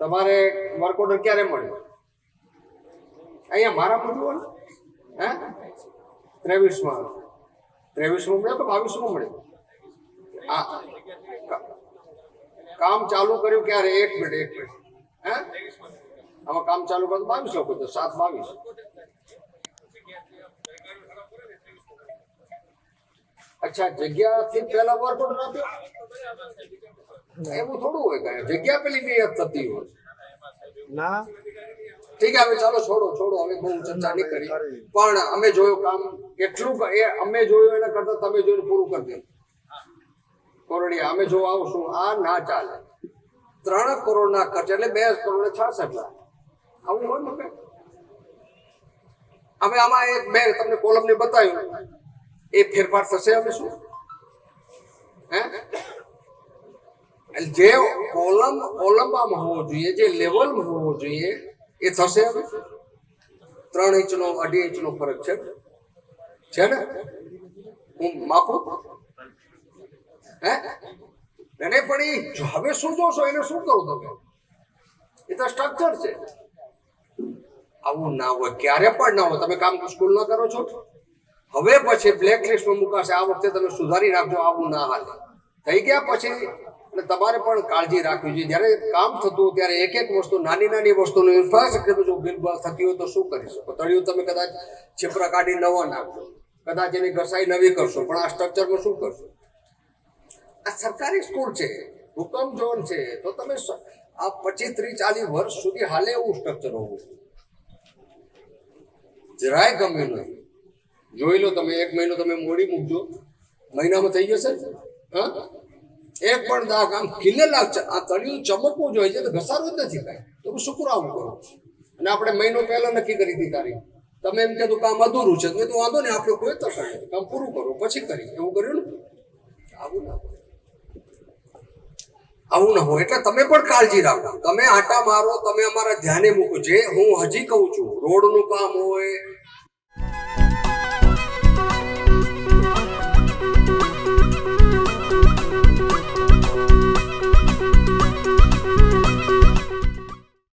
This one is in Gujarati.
તમારે વર્ક ઓર્ડર ક્યારે મળ્યો અહીંયા મારા મળ્યું હે? ત્રેવીસમાં. ત્રેવીસમાં મળ્યો કે બાવીસમાં મળ્યો આ કામ ચાલુ કર્યું ક્યારે? એક મિનિટ એક મિનિટ. હે? આમાં કામ ચાલુ કર્યું બાવીસ લોકો તો સાત, બાવીસ. અચ્છા, જગ્યાથી પહેલા વર્ક ઓર્ડર આપ્યો? એવું થોડું હોય કાંઈ. જગ્યા પેલી બે થતી હોય. ના. ઠીક હવે ચાલો છોડો છોડો. હવે બહુ ચર્ચા નહીં કરી. પણ અમે જોયું કામ કેટલું એ અમે જોયું એના કરતા તમે જોઈને પૂરું કરી દે. કોરોડિયા અમે જો આવશું આ ના ચાલે. ત્રણ કરોડના ખર્ચ એટલે બે કરોડ છાસઠ લાખ. આવું હોય ને હવે આમાં એક બે તમને કોલમ ને બતાવ્યું. એ ફેરફાર થશે હવે શું? હે? એટલે જે કોલમ, કોલમમાં હોવો જોઈએ, જે લેવલમાં હોવો જોઈએ, એ થશે હવે. ત્રણ ઇંચનો, અઢી ઇંચનો ફરક છે. છે ને? હું માપું? હે? એને પણ એ હવે શું જોશો, એને શું કરો તમે? એ તો સ્ટ્રક્ચર છે. આવું ના હોય, ક્યારે પણ ના હોય. તમે કામ સ્કૂલ ન કરો છો. હવે પછી બ્લેક લિસ્ટમાં મુકાશે. આ વખતે તમે સુધારી નાખજો, આવું ના હાલે. થઈ ગયા પછી અને તમારે પણ કાળજી રાખવી જોઈએ. જ્યારે કામ થતું ત્યારે એક એક વસ્તુ, નાની નાની વસ્તુનું ઇન્ફ્રાસ્ટ્રક્ચર જો બિલકુલ થતી હોય તો શું કરી શકો? તળિયું તમે કદાચ છેપરા કાઢી નવા નાખશો. કદાચ એની ઘસાઈ નવી કરશો, પણ આ સ્ટ્રક્ચરમાં શું કરશો? આ સરકારી સ્કૂલ છે હુકમ ઝોન છે, તો તમે આ પચીસ, ત્રીસ, ચાલીસ વર્ષ સુધી હાલે એવું સ્ટ્રક્ચર હોવું. જરાય ગમે નહીં. જોઈ લો તમે, એક મહિનો તમે મોડી મૂકજો. મહિનામાં થઈ જશે? હા? એક પણ દાગ આમ ખીલેલા આ તળિયું ચમકવું જોઈએ છે તો ઘસારું જ નથી કાંઈ. તો શું કરાવું કરો અને આપણે મહિનો પહેલા નક્કી કરી હતી તારીખ. તમે એમ કહેતું કામ અધૂરું છે. તો વાંધો નહીં આપણે કોઈ નથી કામ પૂરું કરો, પછી કરી એવું કર્યું ને? આવું ના આવું ના હોય. એટલે તમે પણ કાળજી રાખો. તમે આટા મારો, તમે અમારા ધ્યાને મૂકો. જે હું હજી કહું છું, રોડનું કામ હોય